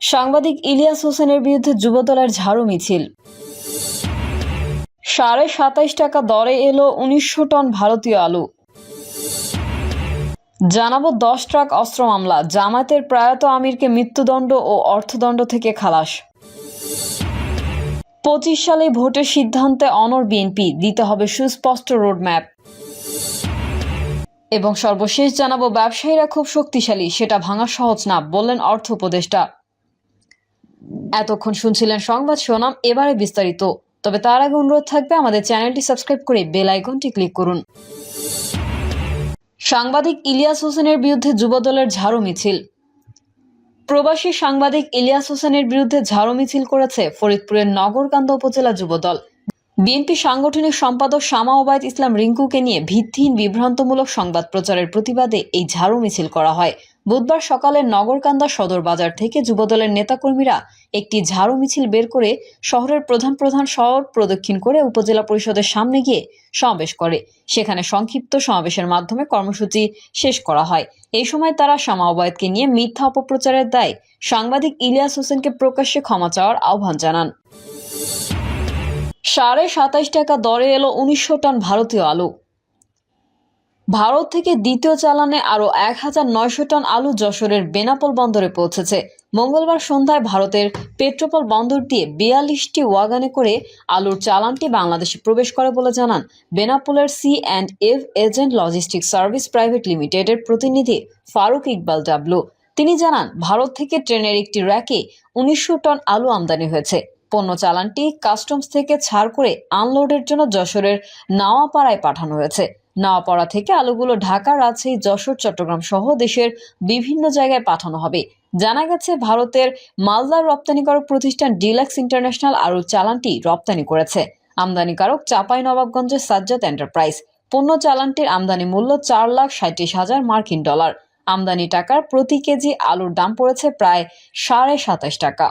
সাংবাদিক ইলিয়াস হোসেনের বিরুদ্ধে যুবদলের ঝাড়ু মিছিল। সাড়ে সাতাইশ টাকা দরে এলো উনিশশো টন ভারতীয় আলু। জানাব দশ ট্রাক অস্ত্র মামলা। জামাতের প্রয়াত আমিরকে মৃত্যুদণ্ড ও অর্থদণ্ড থেকে খালাস। পঁচিশ সালে ভোটের সিদ্ধান্তে অনর বিএনপি, দিতে হবে সুস্পষ্ট রোডম্যাপ। এবং সর্বশেষ জানাব ব্যবসায়ীরা খুব শক্তিশালী, সেটা ভাঙা সহজ না, বললেন অর্থ উপদেষ্টা। এতক্ষণ শুনছিলেন সংবাদ শোনাম এবারে বিস্তারিত। তবে তার আগে অনুরোধ থাকবে আমাদের চ্যানেলটি সাবস্ক্রাইব করে বেল আইকনটি ক্লিক করুন। সাংবাদিক ইলিয়াস হোসেনের বিরুদ্ধে যুবদলের ঝাড়ু মিছিল। প্রবাসী সাংবাদিক ইলিয়াস হোসেনের বিরুদ্ধে ঝাড়ু মিছিল করেছে ফরিদপুরের নগরকান্দা উপজেলা যুবদল। বিএনপি সাংগঠনিক সম্পাদক শামা ওবায়দ ইসলাম রিঙ্কুকে নিয়ে ভিত্তিহীন বিভ্রান্তমূলক সংবাদ প্রচারের প্রতিবাদে এই ঝাড়ু মিছিল করা হয়। বুধবার সকালে নগরকান্দা সদর বাজার থেকে যুবদলের নেতাকর্মীরা একটি ঝাড়ু মিছিল বের করে শহরের প্রধান প্রধান শহর প্রদক্ষিণ করে উপজেলা পরিষদের সামনে গিয়ে সমাবেশ করে। সেখানে সংক্ষিপ্ত সমাবেশের মাধ্যমে কর্মসূচি শেষ করা হয়। এই সময় তারা শামা ওবায়দকে নিয়ে মিথ্যা অপপ্রচারের দায় সাংবাদিক ইলিয়াস হোসেনকে প্রকাশ্যে ক্ষমা চাওয়ার আহ্বান জানান। সাড়ে সাতাইশ টাকা দরে এলো উনিশশো টন ভারতীয় আলু। ভারত থেকে দ্বিতীয় চালানে আরও এক হাজার নয়শো টন আলু যশোরের বেনাপোল বন্দরে পৌঁছেছে। মঙ্গলবার সন্ধ্যায় ভারতের পেট্রোপল বন্দর দিয়ে বিয়াল্লিশটি ওয়াগানে করে আলুর চালানটি বাংলাদেশে প্রবেশ করে বলে জানান বেনাপোলের C and F agent logistic service private লিমিটেডের প্রতিনিধি ফারুক ইকবাল ডাবলু। তিনি জানান, ভারত থেকে ট্রেনের একটি র্যাকে উনিশশো টন আলু আমদানি হয়েছে। পণ্য চালানটি কাস্টমস থেকে ছাড় করে আনলোডের জন্য যশোরের নাওয়াপাড়ায় পাঠানো হয়েছে। নাওয়াপাড়া থেকে আলুগুলো ঢাকা রাজশাহী যশোর, চট্টগ্রাম সহ দেশের বিভিন্ন জায়গায় পাঠানো হবে। জানা গেছে, ভারতের মালদার রপ্তানিকারক প্রতিষ্ঠান ডিলাক্স ইন্টারন্যাশনাল আলুর চালানটি রপ্তানি করেছে। আমদানিকারক চাপাই নবাবগঞ্জের সাজ্জাদ এন্টারপ্রাইজ। পণ্য চালানটির আমদানি মূল্য চার লাখ সাঁত্রিশ হাজার মার্কিন ডলার। আমদানি টাকার প্রতি কেজি আলুর দাম পড়েছে প্রায় সাড়ে সাতাশ টাকা।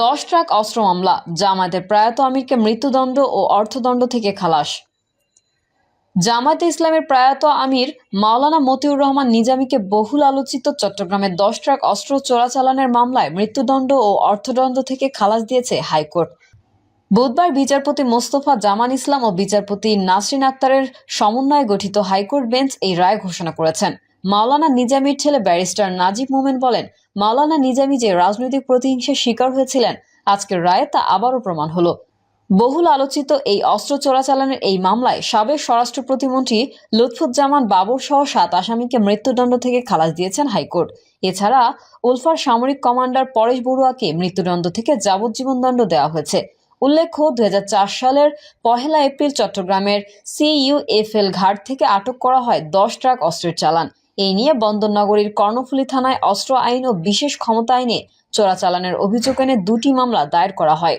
দশ ট্রাক অস্ত্র মামলা। জামায়াতের প্রয়াত আমিরকে মৃত্যুদণ্ড ও অর্থদণ্ড থেকে খালাস। জামায়াতে ইসলামের প্রয়াত আমির মাওলানা মতিউর রহমান নিজামীকে বহুল আলোচিত চট্টগ্রামের দশ ট্রাক অস্ত্র চোরাচালানের মামলায় মৃত্যুদণ্ড ও অর্থদণ্ড থেকে খালাস দিয়েছে হাইকোর্ট। বুধবার বিচারপতি মোস্তফা জামান ইসলাম ও বিচারপতি নাসরিন আক্তারের সমন্বয়ে গঠিত হাইকোর্ট বেঞ্চ এই রায় ঘোষণা করেছেন। মাওলানা নিজামীর ছেলে ব্যারিস্টার নাজিব মোমেন বলেন, মাওলানা নিজামী যে রাজনৈতিক প্রতিহিংসার শিকার হয়েছিলেন, আজকের রায়ে তা আবারও প্রমাণ হলো। বহুল আলোচিত এই অস্ত্র চোরাচালানের এই মামলায় সাবেক স্বরাষ্ট্র প্রতিমন্ত্রী লুৎফুজ্জামান বাবর সহ সাত আসামিকে মৃত্যুদণ্ড থেকে খালাস দিয়েছেন হাইকোর্ট। এছাড়া উলফার সামরিক কমান্ডার পরেশ বড়ুয়াকে মৃত্যুদণ্ড থেকে যাবজ্জীবন দণ্ড দেওয়া হয়েছে। উল্লেখ্য, দুই হাজার চার সালের পহেলা এপ্রিল চট্টগ্রামের সিইউএফএল ঘাট থেকে আটক করা হয় দশ ট্রাক অস্ত্রের চালান। এই নিয়ে বন্দরনগরীর কর্ণফুলী থানায় অস্ত্র আইন ও বিশেষ ক্ষমতা আইনে চোরাচালানের অভিযোগ এনে দুটি মামলা দায়ের করা হয়।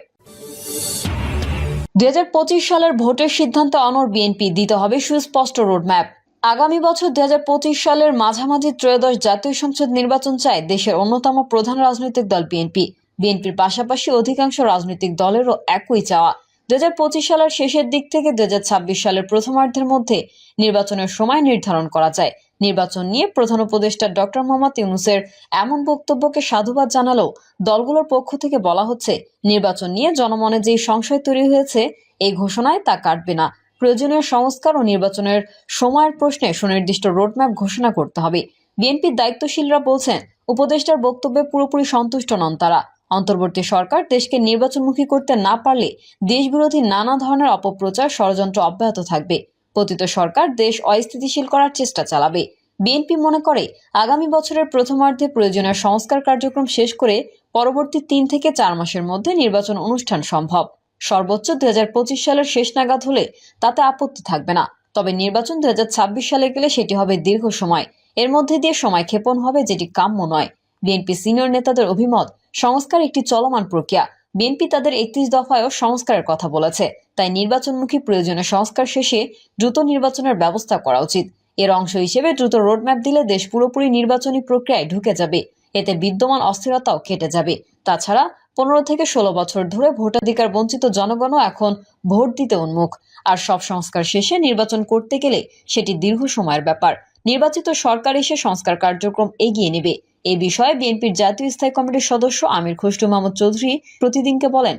দু হাজার পঁচিশ সালের ভোটের সিদ্ধান্তে অনর বিএনপি দিতে হবে সুস্পষ্ট রোডম্যাপ। আগামী বছর দু হাজার পঁচিশ সালের মাঝামাঝি ত্রয়োদশ জাতীয় সংসদ নির্বাচন চায় দেশের অন্যতম প্রধান রাজনৈতিক দল বিএনপি। বিএনপির পাশাপাশি অধিকাংশ রাজনৈতিক দলেরও একই চাওয়া। দুই হাজার পঁচিশ সালের শেষের দিক থেকে দুই হাজার ছাব্বিশ সালের প্রথমার্ধের মধ্যে নির্বাচনের সময় নির্ধারণ করা যায়। নির্বাচন নিয়ে প্রধান উপদেষ্টা ডক্টর মোহাম্মদ ইউনুসের এমন বক্তব্যকে সাধুবাদ জানালেও দলগুলোর পক্ষ থেকে বলা হচ্ছে, নির্বাচন নিয়ে জনমনে যেই সংশয় তৈরি হয়েছে, এই ঘোষণায় তা কাটবে না। প্রয়োজনীয় সংস্কার ও নির্বাচনের সময়ের প্রশ্নে সুনির্দিষ্ট রোডম্যাপ ঘোষণা করতে হবে। বিএনপির দায়িত্বশীলরা বলছেন, উপদেষ্টার বক্তব্যে পুরোপুরি সন্তুষ্ট নন তারা। অন্তর্বর্তী সরকার দেশকে নির্বাচনমুখী করতে না পারলে দেশবিরোধী নানা ধরনের অপপ্রচার, ষড়যন্ত্র অব্যাহত থাকবে। পতিত সরকার দেশ অস্থিতিশীল করার চেষ্টা চালাবে। বিএনপি মনে করে, আগামী বছরের প্রথমার্ধে প্রয়োজনীয় সংস্কার কার্যক্রম শেষ করে পরবর্তী তিন থেকে চার মাসের মধ্যে নির্বাচন অনুষ্ঠান সম্ভব। সর্বোচ্চ দুই হাজার পঁচিশ সালের শেষ নাগাদ হলে তাতে আপত্তি থাকবে না। তবে নির্বাচন দুই হাজার ছাব্বিশ সালে গেলে সেটি হবে দীর্ঘ সময়। এর মধ্যে দিয়ে সময় ক্ষেপণ হবে, যেটি কাম্য নয়। বিএনপি সিনিয়র নেতাদের অভিমত, সংস্কার একটি চলমান প্রক্রিয়া। বিএনপি তাদের একত্রিশ দফায়ও সংস্কারের কথা বলেছে। তাই নির্বাচনমুখী প্রয়োজনীয় সংস্কার শেষে দ্রুত নির্বাচনের ব্যবস্থা করা উচিত। এর অংশ হিসেবে দ্রুত রোডম্যাপ দিলে দেশ পুরোপুরি নির্বাচনী প্রক্রিয়ায় ঢুকে যাবে। এতে বিদ্যমান অস্থিরতাও কেটে যাবে। তাছাড়া পনেরো থেকে ষোলো বছর ধরে ভোটাধিকার বঞ্চিত জনগণও এখন ভোট দিতে উন্মুখ। আর সব সংস্কার শেষে নির্বাচন করতে গেলে সেটি দীর্ঘ সময়ের ব্যাপার। নির্বাচিত সরকার এসে সংস্কার কার্যক্রম এগিয়ে নেবে। এই বিষয়ে বিএনপির জাতীয় স্থায়ী কমিটির সদস্য আমির খুসরু মাহমুদ চৌধুরী প্রতিদিনকে বলেন,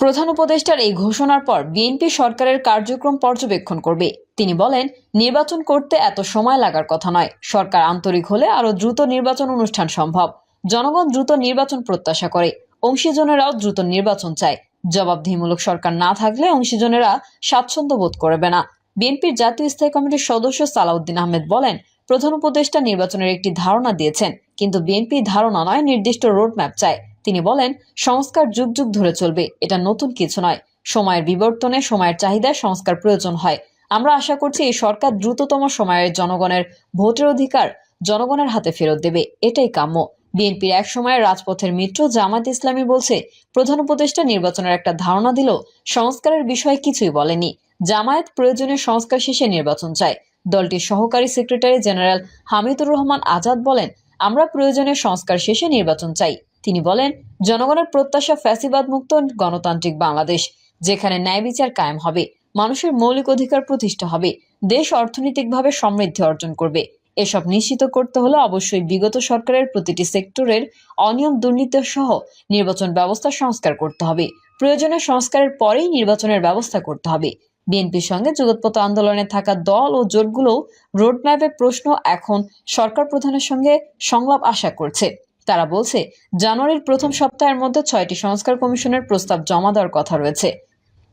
প্রধান উপদেষ্টার এই ঘোষণার পর বিএনপি সরকারের কার্যক্রম পর্যবেক্ষণ করবে। তিনি বলেন, নির্বাচন করতে এত সময় লাগার কথা নয়। সরকার আন্তরিক হলে আরও দ্রুত নির্বাচন অনুষ্ঠান সম্ভব। জনগণ দ্রুত নির্বাচন প্রত্যাশা করে। অংশীজনেরাও দ্রুত নির্বাচন চায়। জবাবদিহিমূলক সরকার না থাকলে অংশীজনেরা স্বাচ্ছন্দ্য বোধ করবে না। বিএনপির জাতীয় স্থায়ী কমিটির সদস্য সালাউদ্দিন আহমেদ বলেন, প্রধান উপদেষ্টা নির্বাচনের একটি ধারণা দিয়েছেন, কিন্তু বিএনপি ধারণা নয়, নির্দিষ্ট রোডম্যাপ চায়। তিনি বলেন, সংস্কার যুগ যুগ ধরে চলবে, এটা নতুন কিছু নয়। সময়ের বিবর্তনে সময়ের চাহিদায় সংস্কার প্রয়োজন হয়। আমরা আশা করছি এই সরকার দ্রুততম সময়ের জনগণের ভোটের অধিকার জনগণের হাতে ফেরত দেবে, এটাই কাম্য। বিএনপির এক সময়ের রাজপথের মিত্র জামাত ইসলামী বলছে, প্রধান উপদেষ্টা নির্বাচনের একটা ধারণা দিল সংস্কারের বিষয়ে কিছুই বলেনি। জামায়াত প্রয়োজনীয় সংস্কার শেষে নির্বাচন চায়। দলটির সহকারী সেক্রেটারি জেনারেল হামিদুর রহমান আজাদ বলেন, আমরা প্রয়োজনীয় সংস্কার শেষে নির্বাচন চাই। তিনি বলেন, জনগণের প্রত্যাশা ফ্যাসিবাদ মুক্ত গণতান্ত্রিক বাংলাদেশ, যেখানে ন্যায় বিচার কায়েম হবে, মানুষের মৌলিক অধিকার প্রতিষ্ঠা হবে, দেশ অর্থনৈতিকভাবে সমৃদ্ধি অর্জন করবে। এসব নিশ্চিত করতে হলে অবশ্যই বিগত সরকারের প্রতিটি সেক্টরের অনিয়ম দুর্নীতি সহ নির্বাচন ব্যবস্থা সংস্কার করতে হবে। প্রয়োজনীয় সংস্কারের পরেই নির্বাচনের ব্যবস্থা করতে হবে। বিএনপির সঙ্গে যুগোৎপত আন্দোলনে থাকা দল ও জোটগুলো রোডম্যাপের প্রশ্ন এখন সরকার প্রধানের সঙ্গে সংলাপ আশা করছে। তারা বলছে, জানুয়ারির প্রথম সপ্তাহের মধ্যে ছয়টি সংস্কার কমিশনের প্রস্তাব জমা দেওয়ার কথা রয়েছে।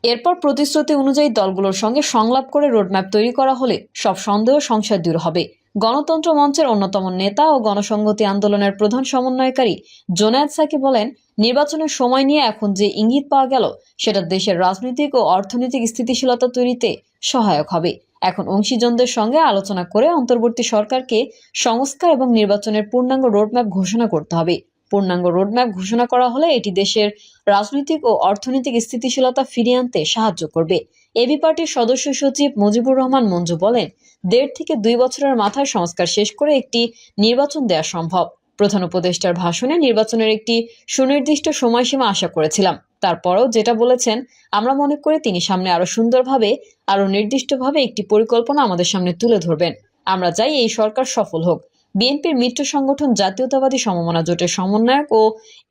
এরপর প্রতিশ্রুতি অনুযায়ী দলগুলোর সঙ্গে সংলাপ করে রোডম্যাপ তৈরি করা হলে সব সন্দেহ সংসার দূর হবে। গণতন্ত্র মঞ্চের অন্যতম নেতা ও গণসংহতি আন্দোলনের প্রধান সমন্বয়কারী জোনায়েদ সাকি বলেন, নির্বাচনের সময় নিয়ে এখন যে ইঙ্গিত পাওয়া গেল, সেটা দেশের রাজনৈতিক ও অর্থনৈতিক স্থিতিশীলতা তৈরিতে সহায়ক হবে। এখন অংশীজনদের সঙ্গে আলোচনা করে অন্তর্বর্তী সরকারকে সংস্কার এবং নির্বাচনের পূর্ণাঙ্গ রোডম্যাপ ঘোষণা করতে হবে। পূর্ণাঙ্গ রোডম্যাপ ঘোষণা করা হলে এটি দেশের রাজনৈতিক ও অর্থনৈতিক স্থিতিশীলতা ফিরিয়ে আনতে সাহায্য করবে। এবি পার্টির সদস্য সচিব মুজিবুর রহমান মঞ্জু বলেন, দেড় থেকে দুই বছরের মাথায় সংস্কার শেষ করে একটি নির্বাচন দেওয়া সম্ভব। প্রধান উপদেষ্টার ভাষণে নির্বাচনের একটি সুনির্দিষ্ট সময়সীমা আশা করেছিলাম। তারপরও যেটা বলেছেন, আমরা মনে করি তিনি সামনে আরও সুন্দরভাবে আরও নির্দিষ্টভাবে একটি পরিকল্পনা আমাদের সামনে তুলে ধরবেন। আমরা চাই এই সরকার সফল হোক। বিএনপির মিত্র সংগঠন জাতীয়তাবাদী সমমনা জোটের সমন্বয়ক ও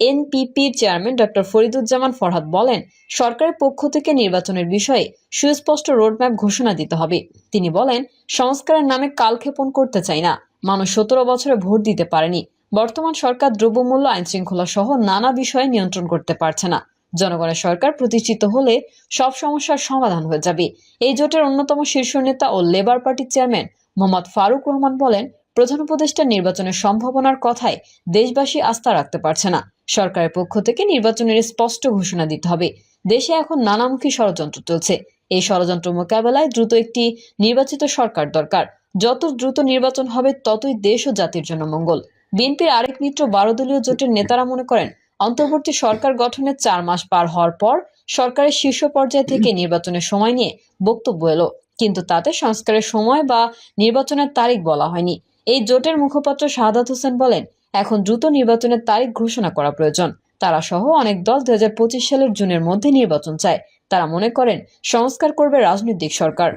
এনপিপির চেয়ারম্যান ডক্টর ফরিদুজ্জামান ফরহাদ বলেন, সরকারের পক্ষ থেকে নির্বাচনের বিষয়ে সুস্পষ্ট রোডম্যাপ ঘোষণা দিতে হবে। তিনি বলেন, সংস্কারের নামে কালক্ষেপণ করতে চাই না। মানুষ সতেরো বছরে ভোট দিতে পারেনি। বর্তমান সরকার দ্রব্যমূল্য, আইনশৃঙ্খলা সহ নানা বিষয়ে নিয়ন্ত্রণ করতে পারছে না। জনগণের সরকার প্রতিষ্ঠিত হলে সব সমস্যার সমাধান হয়ে যাবে। এই জোটের অন্যতম শীর্ষ নেতা ও লেবার পার্টির চেয়ারম্যান মোহাম্মদ ফারুক রহমান বলেন প্রধান উপদেষ্টা নির্বাচনের সম্ভাবনার কথায় দেশবাসী আস্থা রাখতে পারছে না। সরকারের পক্ষ থেকে নির্বাচনের স্পষ্ট ঘোষণা দিতে হবে। দেশে এখন নানামুখী ষড়যন্ত্র চলছে। এই ষড়যন্ত্র মোকাবেলায় দ্রুত একটি নির্বাচিত সরকার দরকার। যত দ্রুত নির্বাচন হবে, ততই দেশ ও জাতির জন্য মঙ্গল। বিএনপির আরেক মিত্র বারো দলীয় জোটের নেতারা মনে করেন, অন্তর্বর্তী সরকার গঠনের চার মাস পার হওয়ার পর সরকারের শীর্ষ পর্যায় থেকে নির্বাচনের সময় নিয়ে বক্তব্য এলো। কিন্তু তাতে সংস্কারের সময় বা নির্বাচনের তারিখ বলা হয়নি। এই জোটের মুখপাত্র শাহাদাত হোসেন বলেন, এখন দ্রুত নির্বাচনের তারিখ ঘোষণা করা প্রয়োজন। তারা সহ অনেক দল দু হাজার পঁচিশ সালের জুনের মধ্যে নির্বাচন চায়। তারা মনে করেন, সংস্কার করবে রাজনৈতিক সরকার।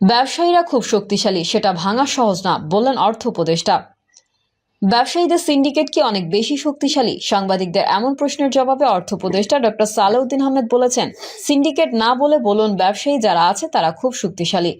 ব্যবসায়ীরা খুব শক্তিশালী, সেটা ভাঙা সহজ না, বললেন অর্থ উপদেষ্টা। ব্যবসায়ীদের সিন্ডিকেট কি অনেক বেশি শক্তিশালী? সাংবাদিকদের এমন প্রশ্নের জবাবে অর্থ উপদেষ্টা ডক্টর সালাউদ্দিন আহমেদ বলেছেন, সিন্ডিকেট না বলে বলুন ব্যবসায়ী যারা আছে তারা খুব শক্তিশালী।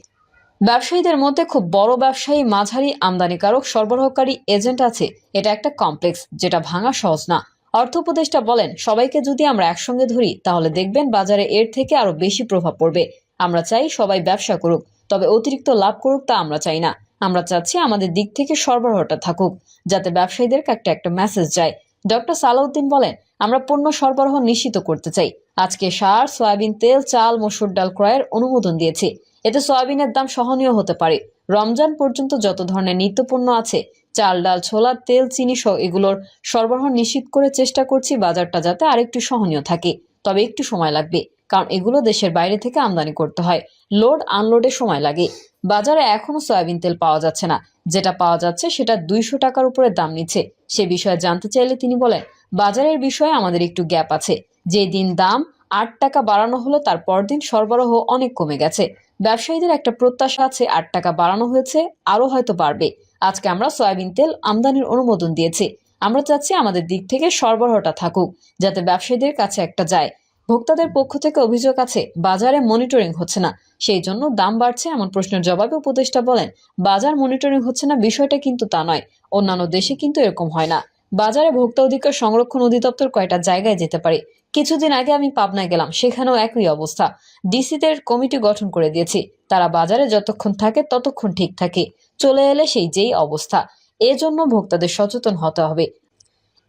ব্যবসায়ীদের মধ্যে খুব বড় ব্যবসায়ী, মাঝারি আমদানিকারক, সরবরাহকারী এজেন্ট আছে। এটা একটা কমপ্লেক্স, যেটা ভাঙা সহজ না। অর্থ উপদেষ্টা বলেন, সবাইকে যদি আমরা একসঙ্গে ধরি, তাহলে দেখবেন বাজারে এর থেকে আরও বেশি প্রভাব পড়বে। আমরা চাই সবাই ব্যবসা করুক, তবে অতিরিক্ত লাভ করুক তা আমরা চাই না। আমরা চাচ্ছি আমাদের দিক থেকে সরবরাহটা থাকুক, যাতে ব্যবসায়ীদের একটা একটা মেসেজ যায়। ডক্টর সালাউদ্দিন বলেন, আমরা পণ্য সরবরাহ নিশ্চিত করতে চাই। আজকে সার, সয়াবিন তেল, চাল, মসুর ডাল ক্রয়ের অনুমোদন দিয়েছি। এতে সয়াবিনের দাম সহনীয় হতে পারে। রমজান পর্যন্ত যত ধরনের নিত্যপণ্য আছে, চাল, ডাল, ছোলা, তেল, চিনি সহ এগুলোর সরবরাহ নিশ্চিত করে চেষ্টা করছি বাজারটা যাতে আরেকটু সহনীয় থাকে। তবে একটু সময় লাগবে, কারণ এগুলো দেশের বাইরে থেকে আমদানি করতে হয়। লোড, আনলোডে সময় লাগে। বাজারে এখনও সয়াবিন তেল পাওয়া যাচ্ছে না। যেটা পাওয়া যাচ্ছে সেটা দুইশো টাকার উপরে দাম নিচ্ছে। সে বিষয়ে জানতে চাইলে তিনি বলেন, বাজারের বিষয়ে আমাদের একটু গ্যাপ আছে। যে দিন দাম আট টাকা বাড়ানো হলো, তার পরদিন সরবরাহ অনেক কমে গেছে। ব্যবসায়ীদের একটা প্রত্যাশা আছে, আট টাকা বাড়ানো হয়েছে, আরও হয়তো বাড়বে। আজকে আমরা সয়াবিন তেল আমদানির অনুমোদন দিয়েছি। আমরা চাচ্ছি আমাদের দিক থেকে সরবরাহটা থাকুক, যাতে ব্যবসায়ীদের কাছে একটা যায়। ভোক্তাদের পক্ষ থেকে অভিযোগ আছে, বাজারে মনিটরিং হচ্ছে না। সেই জন্য দাম বাড়ছে এমন প্রশ্নের জবাবে উপদেষ্টা বলেন, বাজার মনিটরিং হচ্ছে না, বিষয়টা কিন্তু তা নয়। অন্যান্য দেশে কিন্তু এরকম হয় না। বাজারে ভোক্তা অধিকার সংরক্ষণ অধিদপ্তর কয়টা জায়গায় যেতে পারে? কিছুদিন আগে আমি পাবনায় গেলাম, সেখানেও একই অবস্থা। ডিসিদের কমিটি গঠন করে দিয়েছি। তারা বাজারে যতক্ষণ থাকে, ততক্ষণ ঠিক থাকে। চলে এলে সেই যেই অবস্থা। এজন্য ভোক্তাদের সচেতন হতে হবে।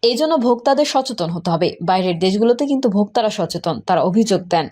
এই জন্য ভোক্তাদের সচেতন হতে হবে। বাইরের দেশগুলোতে কিন্তু ভোক্তারা সচেতন, তারা অভিযোগ দেন।